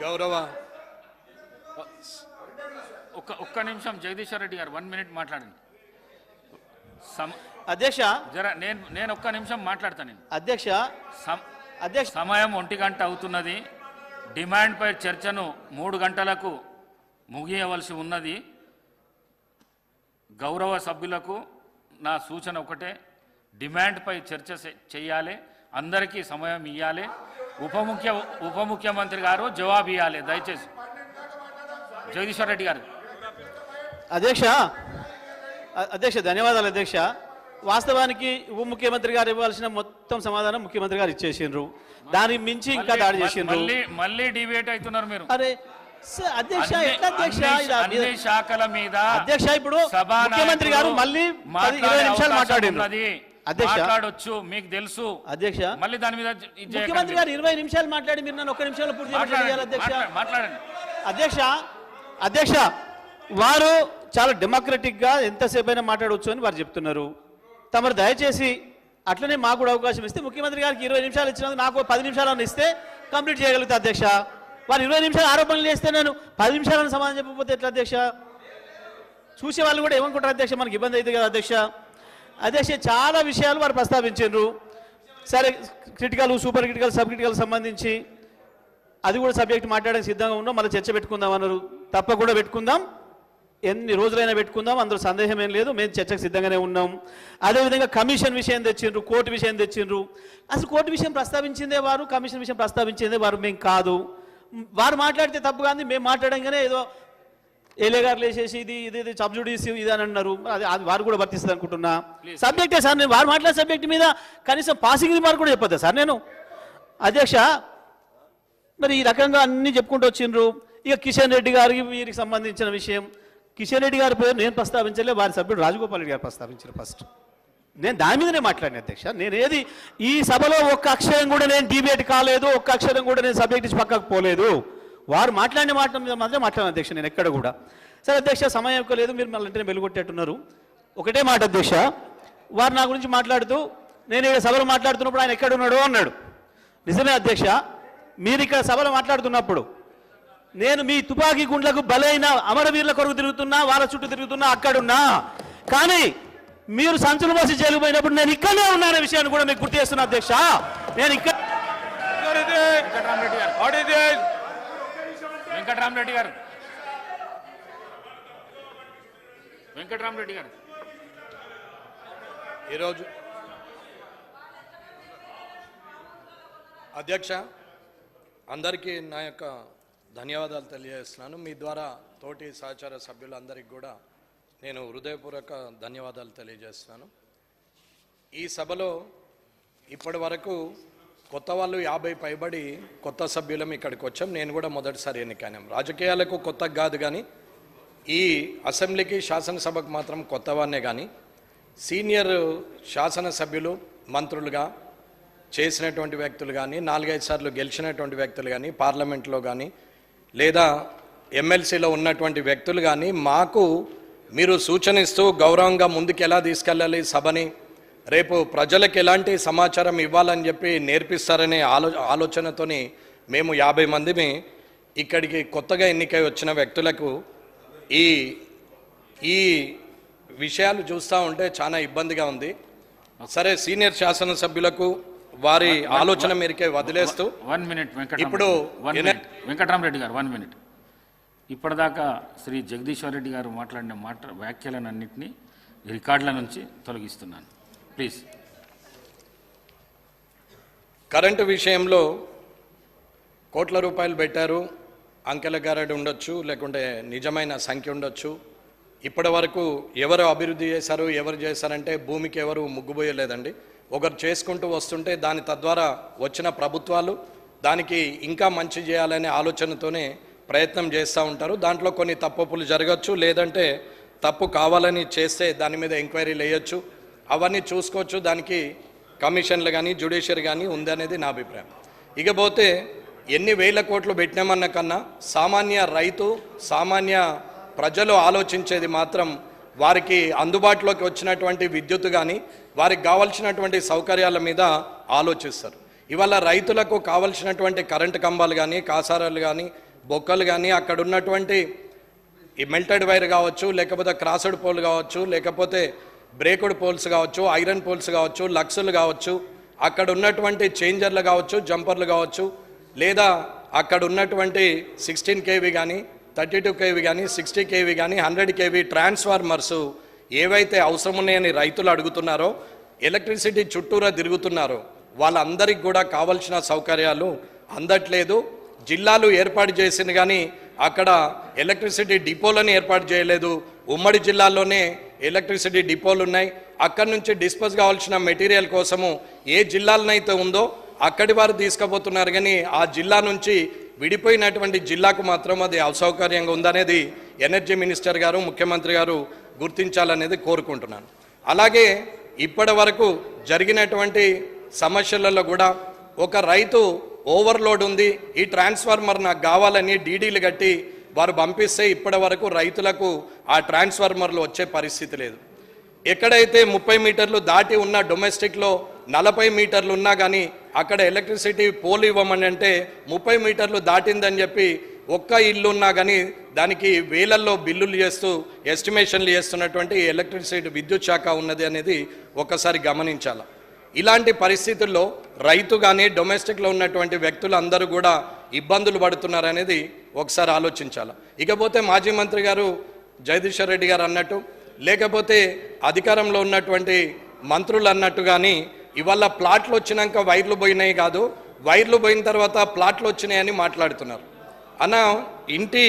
గౌరవ. ఒక్క ఒక్క నిమిషం జగదీశ్వర్ రెడ్డి గారు వన్ మినిట్ మాట్లాడండి. సమ అధ్యక్ష. జర నేను నేను ఒక్క నిమిషం మాట్లాడతాను నేను. అధ్యక్ష. సమ- అధ్యక్ష. సమయం ఒంటి గంట అవుతున్నది. డిమాండ్పై చర్చను మూడు గంటలకు ముగియవలసి ఉన్నది. గౌరవ సభ్యులకు నా సూచన ఒకటే. డిమాండ్పై చర్చ చేయాలి. అందరికీ సమయం ఇవ్వాలి ఉప ముఖ్య ఉప ముఖ్యమంత్రి గారు జవాబు ఇవ్వాలి దయచేసి. జగదీశ్వర్ రెడ్డి గారు. అధ్యక్ష అధ్యక్ష ధన్యవాదాలు అధ్యక్ష. వాస్తవానికి ఉప ముఖ్యమంత్రి గారు ఇవ్వాల్సిన మొత్తం సమాధానం ముఖ్యమంత్రి గారు ఇచ్చేసిండ్రు. దాని మించి ఇంకా దాడి చేసిండ్రు. మళ్ళీ మళ్ళీ డిబేట్ అవుతున్నారు మీరు. అరే అధ్యక్ష ఎట్లా అధ్యక్ష? శాఖల మీద అధ్యక్ష ఇప్పుడు సభా ముఖ్యమంత్రి గారు మళ్ళీ ఇరవై నిమిషాలు ఉన్నది. అధ్యక్ష మాట్లాడొచ్చు మీకు తెలుసు. అధ్యక్ష మళ్ళీ దాని మీద. ముఖ్యమంత్రి గారు ఇరవై నిమిషాలు మాట్లాడి మీరు నన్ను ఒక్క నిమిషంలో పూర్తి అధ్యక్ష. మాట్లా- మాట్లాడండి. అధ్యక్ష అధ్యక్ష వారు చాలా డెమోక్రటిక్గా ఎంతసేపు అయినా మాట్లాడవచ్చు అని వారు చెప్తున్నారు. తమరు దయచేసి అట్లనే మాకు కూడా అవకాశం ఇస్తే ముఖ్యమంత్రి గారికి ఇరవై నిమిషాలు ఇచ్చినందుకు నాకు పది నిమిషాలను ఇస్తే కంప్లీట్ చేయగలుగుతా అధ్యక్ష. వారు ఇరవై నిమిషాలు ఆరోపణలు చేస్తే నేను పది నిమిషాలను సమాధానం చెప్పకపోతే ఎట్లా అధ్యక్ష? చూసే వాళ్ళు కూడా ఏమనుకుంటారు అధ్యక్ష? మనకి ఇబ్బంది అవుతుంది కదా అధ్యక్ష. అధ్యక్ష చాలా విషయాలు వారు ప్రస్తావించారు సరే critical super critical sub critical సంబంధించి అది కూడా సబ్జెక్ట్ మాట్లాడడానికి సిద్ధంగా ఉన్నాం. మళ్ళీ చర్చ పెట్టుకుందాం అన్నారు. తప్పకుండా పెట్టుకుందాం. ఎన్ని రోజులైనా పెట్టుకుందాం. అందులో సందేహం ఏం లేదు. మేము చర్చకు సిద్ధంగానే ఉన్నాం. అదేవిధంగా కమిషన్ విషయం తెచ్చిండ్రు కోర్టు విషయం తెచ్చిండ్రు. అసలు కోర్టు విషయం ప్రస్తావించిందే వారు కమిషన్ విషయం ప్రస్తావించిందే వారు మేము కాదు. వారు మాట్లాడితే తప్పు కానీ మేము మాట్లాడంగానే ఏదో ఏలే గారు లేచేసి ఇది ఇది ఇది సబ్జుడీస్ ఇది అని అన్నారు. అది అది వారు కూడా వర్తిస్తుంది అనుకుంటున్నా. సబ్జెక్టే సార్ నేను వారు మాట్లాడే సబ్జెక్ట్ మీద కనీసం పాసింగ్ రిమార్క్ కూడా చెప్పొద్దా సార్ నేను? అధ్యక్ష మరి ఈ రకంగా అన్ని చెప్పుకుంటూ వచ్చిండ్రు. ఇక కిషన్ రెడ్డి గారికి వీరికి సంబంధించిన విషయం. కిషన్ రెడ్డి గారి పేరు నేను ప్రస్తావించలే వారి సభ్యుడు రాజగోపాల్ రెడ్డి గారు ప్రస్తావించారు ఫస్ట్ నేను దాని మీదనే మాట్లాడిన అధ్యక్ష. నేను ఏది ఈ సభలో ఒక్క అక్షరం కూడా నేను డిబేట్ కాలేదు ఒక్క అక్షరం కూడా నేను సబ్జెక్ట్ ఇచ్చి పక్కకు పోలేదు. వారు మాట్లాడిన మాట మీద మాత్రం మాట్లాడిన అధ్యక్ష నేను ఎక్కడ కూడా. సరే అధ్యక్ష సమయం ఎక్కువ లేదు మీరు మళ్ళీ వెంటనే వెలుగొట్టేట్టున్నారు ఒకటే మాట అధ్యక్ష వారు నా గురించి మాట్లాడుతూ నేను ఇక్కడ సభలో మాట్లాడుతున్నప్పుడు ఆయన ఎక్కడ ఉన్నాడు అన్నాడు. నిజమే అధ్యక్ష మీరు ఇక్కడ సభలో మాట్లాడుతున్నప్పుడు నేను మీ తుపాకీ గుండ్లకు బలైన అమరవీరుల కొరకు తిరుగుతున్నా వాళ్ళ చుట్టూ తిరుగుతున్నా అక్కడున్నా కానీ మీరు సంచులు మోసి జైలు పోయినప్పుడు నేను ఇక్కడనే ఉన్నానే విషయాన్ని కూడా మీకు గుర్తు చేస్తున్నా అధ్యక్ష. నేను ఇక్కడ వెంకటరామరెడ్డి గారు. వెంకటరామరెడ్డి గారు. గారు ఈరోజు అధ్యక్ష అందరికీ నా యొక్క ధన్యవాదాలు తెలియజేస్తున్నాను. మీ ద్వారా తోటి సహచార సభ్యులందరికీ కూడా నేను హృదయపూర్వక ధన్యవాదాలు తెలియజేస్తున్నాను. ఈ సభలో ఇప్పటి వరకు కొత్త వాళ్ళు యాభై పైబడి కొత్త సభ్యులం ఇక్కడికి వచ్చాం. నేను కూడా మొదటిసారి ఎన్నికాను. రాజకీయాలకు కొత్త కాదు కానీ ఈ అసెంబ్లీకి శాసనసభకు మాత్రం కొత్తవాన్నే కానీ సీనియర్ శాసనసభ్యులు మంత్రులుగా చేసినటువంటి వ్యక్తులు కానీ నాలుగైదు సార్లు గెలిచినటువంటి వ్యక్తులు కానీ పార్లమెంట్లో కానీ లేదా ఎమ్మెల్సీలో ఉన్నటువంటి వ్యక్తులు కానీ మాకు మీరు సూచన ఇస్తూ గౌరవంగా ముందుకు ఎలా తీసుకెళ్ళాలి సభని రేపు ప్రజలకు ఎలాంటి సమాచారం ఇవ్వాలని చెప్పి నేర్పిస్తారనే ఆలో ఆలోచనతోని మేము యాభై మందిని ఇక్కడికి కొత్తగా ఎన్నికై వచ్చిన వ్యక్తులకు ఈ ఈ విషయాలు చూస్తూ ఉంటే చాలా ఇబ్బందిగా ఉంది. సరే సీనియర్ శాసనసభ్యులకు వారి ఆలోచన మేరకే వదిలేస్తూ వన్ మినిట్ వెంకట ఇప్పుడు వన్ ఎన- మినిట్ వెంకటరామరెడ్డి గారు వన్ మినిట్. ఇప్పటిదాకా శ్రీ జగదీశ్వర్ రెడ్డి గారు మాట్లాడిన మాట వ్యాఖ్యలన్నింటినీ రికార్డుల నుంచి తొలగిస్తున్నాను. ప్లీజ్. కరెంటు విషయంలో కోట్ల రూపాయలు పెట్టారు. అంకెల గారడి ఉండొచ్చు లేకుంటే నిజమైన సంఖ్య ఉండొచ్చు. ఇప్పటి వరకు ఎవరు అభివృద్ధి చేశారు ఎవరు చేశారంటే భూమికి ఎవరు ముగ్గుపోయలేదండి ఒకరు చేసుకుంటూ వస్తుంటే దాని తద్వారా వచ్చిన ప్రభుత్వాలు దానికి ఇంకా మంచి చేయాలనే ఆలోచనతోనే ప్రయత్నం చేస్తూ ఉంటారు. దాంట్లో కొన్ని తప్పులు జరగచ్చు లేదంటే తప్పు కావాలని చేస్తే దాని మీద ఎంక్వైరీలు వేయచ్చు. అవన్నీ చూసుకోవచ్చు. దానికి కమిషన్లు కానీ జ్యుడిషియరీ కానీ ఉందనేది నా అభిప్రాయం. ఇకపోతే ఎన్ని వేల కోట్లు పెట్టినామన్న కన్నా సామాన్య రైతు సామాన్య ప్రజలు ఆలోచించేది మాత్రం వారికి అందుబాటులోకి వచ్చినటువంటి విద్యుత్ కానీ వారికి కావలసినటువంటి సౌకర్యాల మీద ఆలోచిస్తారు. ఇవాళ రైతులకు కావలసినటువంటి కరెంటు కంబాలు కానీ కాసారాలు కానీ బొక్కలు కానీ అక్కడ ఉన్నటువంటి ఈ మెల్టెడ్ వైర్ కావచ్చు లేకపోతే క్రాసడ్ పోల్ కావచ్చు లేకపోతే బ్రేకుడ్ పోల్స్ కావచ్చు ఐరన్ పోల్స్ కావచ్చు లక్సులు కావచ్చు అక్కడ ఉన్నటువంటి చేంజర్లు కావచ్చు జంపర్లు కావచ్చు లేదా అక్కడ ఉన్నటువంటి సిక్స్టీన్ కేవీ కానీ థర్టీ టూ కేవీ కానీ సిక్స్టీ కేవీ కానీ హండ్రెడ్ కేవీ ట్రాన్స్ఫార్మర్స్ ఏవైతే అవసరం ఉన్నాయని రైతులు అడుగుతున్నారో ఎలక్ట్రిసిటీ చుట్టూరా తిరుగుతున్నారో వాళ్ళందరికీ కూడా కావలసిన సౌకర్యాలు అందట్లేదు. జిల్లాలు ఏర్పాటు చేసింది కానీ అక్కడ ఎలక్ట్రిసిటీ డిపోలను ఏర్పాటు చేయలేదు. ఉమ్మడి జిల్లాలోనే ఎలక్ట్రిసిటీ డిపోలు ఉన్నాయి. అక్కడి నుంచి డిస్పోజ్ కావాల్సిన మెటీరియల్ కోసము ఏ జిల్లాలనైతే ఉందో అక్కడి వారు తీసుకుపోతున్నారు. కానీ ఆ జిల్లా నుంచి విడిపోయినటువంటి జిల్లాకు మాత్రం అది అసౌకర్యంగా ఉందనేది ఎనర్జీ మినిస్టర్ గారు ముఖ్యమంత్రి గారు గుర్తించాలనేది కోరుకుంటున్నాను. అలాగే ఇప్పటి వరకు జరిగినటువంటి సమస్యలలో కూడా ఒక రైతు ఓవర్లోడ్ ఉంది. ఈ ట్రాన్స్ఫార్మర్ నాకు కావాలని డీడీలు కట్టి వారు పంపిస్తే ఇప్పటి వరకు రైతులకు ఆ ట్రాన్స్ఫార్మర్లు వచ్చే పరిస్థితి లేదు. ఎక్కడైతే ముప్పై మీటర్లు దాటి ఉన్న డొమెస్టిక్లో నలభై మీటర్లు ఉన్నా కానీ అక్కడ ఎలక్ట్రిసిటీ పోల్ ఇవ్వమని అంటే ముప్పై మీటర్లు దాటిందని చెప్పి ఒక్క ఇల్లు ఉన్నా కానీ దానికి వేలల్లో బిల్లులు చేస్తూ ఎస్టిమేషన్లు చేస్తున్నటువంటి ఎలక్ట్రిసిటీ విద్యుత్ శాఖ ఉన్నది అనేది ఒక్కసారి గమనించాలి. ఇలాంటి పరిస్థితుల్లో రైతు కానీ డొమెస్టిక్లో ఉన్నటువంటి వ్యక్తులు అందరూ కూడా ఇబ్బందులు పడుతున్నారనేది ఒకసారి ఆలోచించాలి. ఇకపోతే మాజీ మంత్రి గారు జగదీశ్వర్ రెడ్డి గారు అన్నట్టు లేకపోతే అధికారంలో ఉన్నటువంటి మంత్రులు అన్నట్టు కానీ ఇవాళ ప్లాట్లు వచ్చినాక వైర్లు పోయినాయి కాదు వైర్లు పోయిన తర్వాత ప్లాట్లు వచ్చినాయని మాట్లాడుతున్నారు. అన్న ఇంటి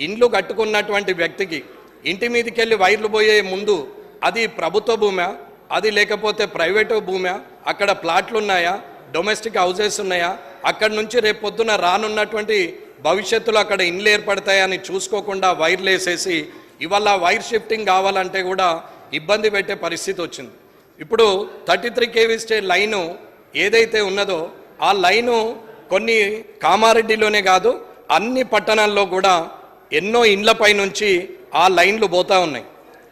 ఇండ్లు కట్టుకున్నటువంటి వ్యక్తికి ఇంటి మీదకి వెళ్ళి వైర్లు పోయే ముందు అది ప్రభుత్వ భూమా? అది లేకపోతే ప్రైవేటు భూమా? అక్కడ ప్లాట్లు ఉన్నాయా? డొమెస్టిక్ హౌజెస్ ఉన్నాయా? అక్కడ నుంచి రేపు పొద్దున రానున్నటువంటి భవిష్యత్తులో అక్కడ ఇండ్లు ఏర్పడతాయని చూసుకోకుండా వైర్లు వేసేసి ఇవాళ వైర్ షిఫ్టింగ్ కావాలంటే కూడా ఇబ్బంది పెట్టే పరిస్థితి వచ్చింది. ఇప్పుడు thirty three KV stay line ఏదైతే ఉన్నదో ఆ లైను కొన్ని కామారెడ్డిలోనే కాదు అన్ని పట్టణాల్లో కూడా ఎన్నో ఇండ్లపై నుంచి ఆ లైన్లు పోతా ఉన్నాయి.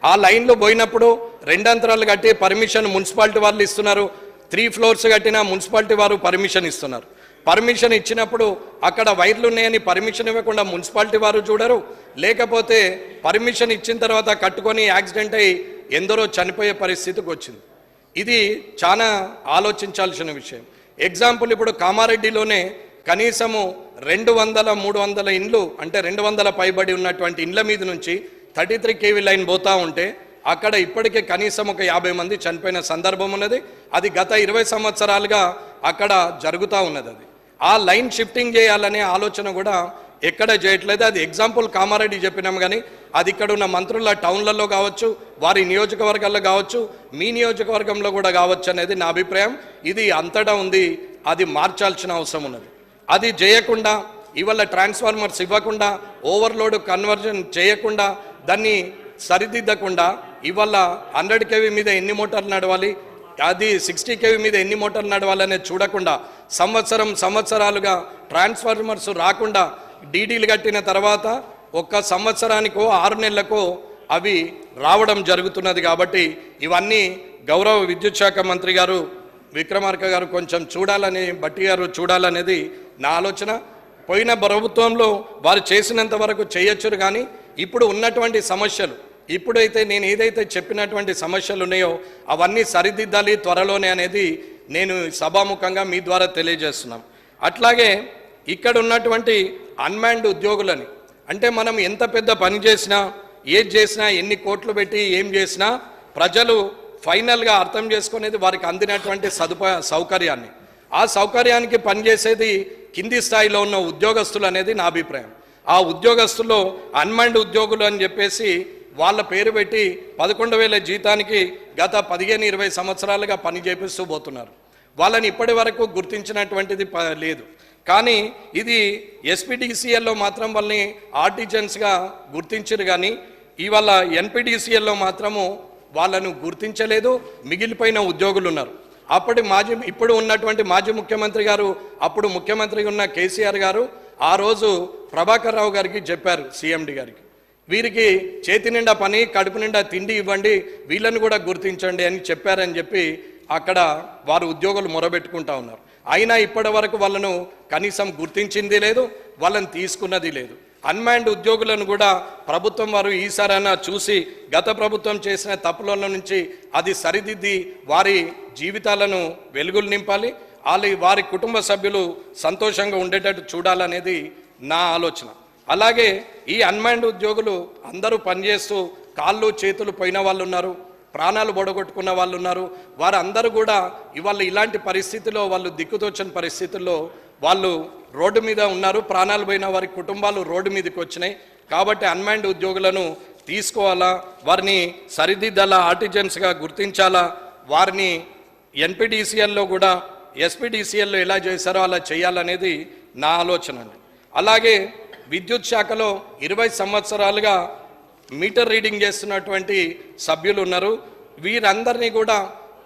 ఆ లైన్లు పోయినప్పుడు రెండంతరాలు కట్టి పర్మిషన్ మున్సిపాలిటీ వాళ్ళు ఇస్తున్నారు. త్రీ ఫ్లోర్స్ కట్టిన మున్సిపాలిటీ వారు పర్మిషన్ ఇస్తున్నారు. పర్మిషన్ ఇచ్చినప్పుడు అక్కడ వైర్లు ఉన్నాయని పర్మిషన్ ఇవ్వకుండా మున్సిపాలిటీ వారు చూడరు. లేకపోతే పర్మిషన్ ఇచ్చిన తర్వాత కట్టుకొని యాక్సిడెంట్ అయ్యి ఎందరో చనిపోయే పరిస్థితికి వచ్చింది. ఇది చాలా ఆలోచించాల్సిన విషయం. ఎగ్జాంపుల్ ఇప్పుడు కామారెడ్డిలోనే కనీసము రెండు వందల మూడు వందల ఇండ్లు అంటే రెండు వందల పైబడి ఉన్నటువంటి ఇండ్ల మీద నుంచి థర్టీ త్రీ కేవీ లైన్ పోతా ఉంటే అక్కడ ఇప్పటికే కనీసం ఒక యాభై మంది చనిపోయిన సందర్భం ఉన్నది. అది గత ఇరవై సంవత్సరాలుగా అక్కడ జరుగుతూ ఉన్నది అది. ఆ లైన్ షిఫ్టింగ్ చేయాలనే ఆలోచన కూడా ఎక్కడ చేయట్లేదు. అది ఎగ్జాంపుల్ కామారెడ్డి చెప్పినాం కానీ అది ఇక్కడ ఉన్న మంత్రుల టౌన్లలో కావచ్చు వారి నియోజకవర్గాల్లో కావచ్చు మీ నియోజకవర్గంలో కూడా కావచ్చు అనేది నా అభిప్రాయం. ఇది అంతటా ఉంది అది మార్చాల్సిన అవసరం ఉన్నది. అది చేయకుండా ఇవాళ ట్రాన్స్ఫార్మర్స్ ఇవ్వకుండా ఓవర్లోడ్ కన్వర్జన్ చేయకుండా దాన్ని సరిదిద్దకుండా ఇవాళ హండ్రెడ్ కేవీ మీద ఎన్ని మోటార్లు నడవాలి? అది సిక్స్టీ కేవీ మీద ఎన్ని మోటార్లు నడవాలనేది చూడకుండా సంవత్సరం సంవత్సరాలుగా ట్రాన్స్ఫార్మర్స్ రాకుండా డీడీలు కట్టిన తర్వాత ఒక్క సంవత్సరానికో ఆరు నెలలకో అవి రావడం జరుగుతున్నది కాబట్టి ఇవన్నీ గౌరవ విద్యుత్ శాఖ మంత్రి గారు విక్రమార్క గారు కొంచెం చూడాలని బట్టి గారు చూడాలనేది నా ఆలోచన. పోయిన ప్రభుత్వంలో వారు చేసినంత వరకు చేయొచ్చురు కానీ ఇప్పుడు ఉన్నటువంటి సమస్యలు ఇప్పుడైతే నేను ఏదైతే చెప్పినటువంటి సమస్యలు ఉన్నాయో అవన్నీ సరిదిద్దాలి త్వరలోనే అనేది నేను సభాముఖంగా మీ ద్వారా తెలియజేస్తున్నాం. అట్లాగే ఇక్కడ ఉన్నటువంటి అన్మాన్డ్ ఉద్యోగులని అంటే మనం ఎంత పెద్ద పని చేసినా ఏది చేసినా ఎన్ని కోట్లు పెట్టి ఏం చేసినా ప్రజలు ఫైనల్గా అర్థం చేసుకునేది వారికి అందినటువంటి సదుపాయ సౌకర్యాన్ని. ఆ సౌకర్యానికి పనిచేసేది కింది స్థాయిలో ఉన్న ఉద్యోగస్తులు అనేది నా అభిప్రాయం. ఆ ఉద్యోగస్తుల్లో అన్మండ్ ఉద్యోగులు అని చెప్పేసి వాళ్ళ పేరు పెట్టి పదకొండు వేల జీతానికి గత పదిహేను ఇరవై సంవత్సరాలుగా పని చేపిస్తూ పోతున్నారు. వాళ్ళని ఇప్పటి వరకు గుర్తించినటువంటిది ప- లేదు. కానీ ఇది ఎస్పీడీసీఎల్లో మాత్రం వాళ్ళని ఆర్టిజన్స్గా గుర్తించరు కానీ ఇవాళ ఎన్పిడిసిఎల్లో మాత్రము వాళ్ళను గుర్తించలేదు మిగిలిపోయిన ఉద్యోగులు ఉన్నారు అప్పటి మాజీ ఇప్పుడు ఉన్నటువంటి మాజీ ముఖ్యమంత్రి గారు అప్పుడు ముఖ్యమంత్రిగా ఉన్న కేసీఆర్ గారు ఆ రోజు ప్రభాకర్ రావు గారికి చెప్పారు సీఎండి గారికి. వీరికి చేతి నిండా పని కడుపు నిండా తిండి ఇవ్వండి వీళ్ళని కూడా గుర్తించండి అని చెప్పారని చెప్పి అక్కడ వారు ఉద్యోగులు మొరబెట్టుకుంటా ఉన్నారు. అయినా ఇప్పటి వరకు వాళ్ళను కనీసం గుర్తించింది లేదు వాళ్ళని తీసుకున్నది లేదు. అన్మాండ్ ఉద్యోగులను కూడా ప్రభుత్వం వారు ఈసారైనా చూసి గత ప్రభుత్వం చేసిన తప్పుల నుంచి అది సరిదిద్ది వారి జీవితాలను వెలుగులు నింపాలి వాళ్ళ వారి కుటుంబ సభ్యులు సంతోషంగా ఉండేటట్టు చూడాలనేది నా ఆలోచన. అలాగే ఈ అన్మైండ్ ఉద్యోగులు అందరూ పనిచేస్తూ కాళ్ళు చేతులు పోయిన వాళ్ళు ఉన్నారు ప్రాణాలు బొడగొట్టుకున్న వాళ్ళు ఉన్నారు వారందరూ కూడా ఇవాళ ఇలాంటి పరిస్థితిలో వాళ్ళు దిక్కుతోచని పరిస్థితుల్లో వాళ్ళు రోడ్డు మీద ఉన్నారు. ప్రాణాలు పోయిన వారి కుటుంబాలు రోడ్డు మీదకి వచ్చినాయి. కాబట్టి అన్మైండ్ ఉద్యోగులను తీసుకోవాలా వారిని సరిదిద్దాలా ఆర్టిజన్స్గా గుర్తించాలా వారిని ఎన్పిడిసిఎల్లో కూడా ఎస్పీడీసీఎల్లో ఎలా చేశారో అలా చేయాలనేది నా ఆలోచన అండి. అలాగే విద్యుత్ శాఖలో ఇరవై సంవత్సరాలుగా మీటర్ రీడింగ్ చేస్తున్నటువంటి సభ్యులు ఉన్నారు. వీరందరినీ కూడా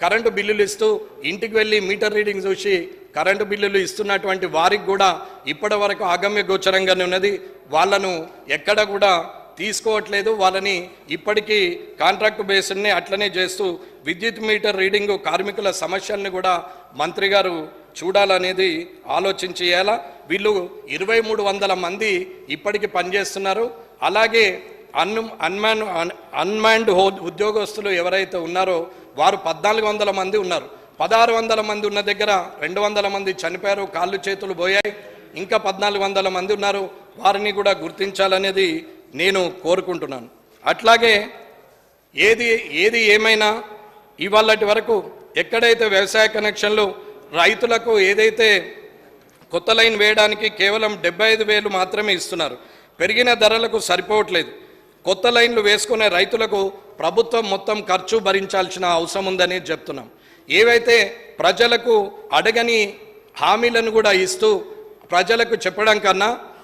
కరెంటు బిల్లులు ఇస్తూ ఇంటికి వెళ్ళి మీటర్ రీడింగ్ చూసి కరెంటు బిల్లులు ఇస్తున్నటువంటి వారికి కూడా ఇప్పటి వరకు ఆగమ్య గోచరంగానే ఉన్నది. వాళ్ళను ఎక్కడ కూడా తీసుకోవట్లేదు. వాళ్ళని ఇప్పటికీ కాంట్రాక్ట్ బేస్ని అట్లనే చేస్తూ విద్యుత్ మీటర్ రీడింగు కార్మికుల సమస్యల్ని కూడా మంత్రి గారు చూడాలనేది ఆలోచించి చేయాలా వీళ్ళు ఇరవై మూడు వందల మంది ఇప్పటికి పనిచేస్తున్నారు. అలాగే అన్ అన్మాన్ అన్మాన్డ్ హో ఉద్యోగస్తులు ఎవరైతే ఉన్నారో వారు పద్నాలుగు వందల మంది ఉన్నారు. పదహారు వందల మంది ఉన్న దగ్గర రెండు వందల మంది చనిపోయారు కాళ్ళు చేతులు పోయాయి. ఇంకా పద్నాలుగు వందల మంది ఉన్నారు. వారిని కూడా గుర్తించాలనేది నేను కోరుకుంటున్నాను. అట్లాగే ఏది ఏది ఏమైనా ఇవాళటి వరకు ఎక్కడైతే వ్యవసాయ కనెక్షన్లు రైతులకు ఏదైతే కొత్త లైన్ వేయడానికి కేవలం డెబ్బై ఐదు వేలు మాత్రమే ఇస్తున్నారు. పెరిగిన ధరలకు సరిపోవట్లేదు. కొత్త లైన్లు వేసుకునే రైతులకు ప్రభుత్వం మొత్తం ఖర్చు భరించాల్సిన అవసరం ఉందని చెప్తున్నాం. ఏవైతే ప్రజలకు అడగని హామీలను కూడా ఇస్తూ ప్రజలకు చెప్పడం కన్నా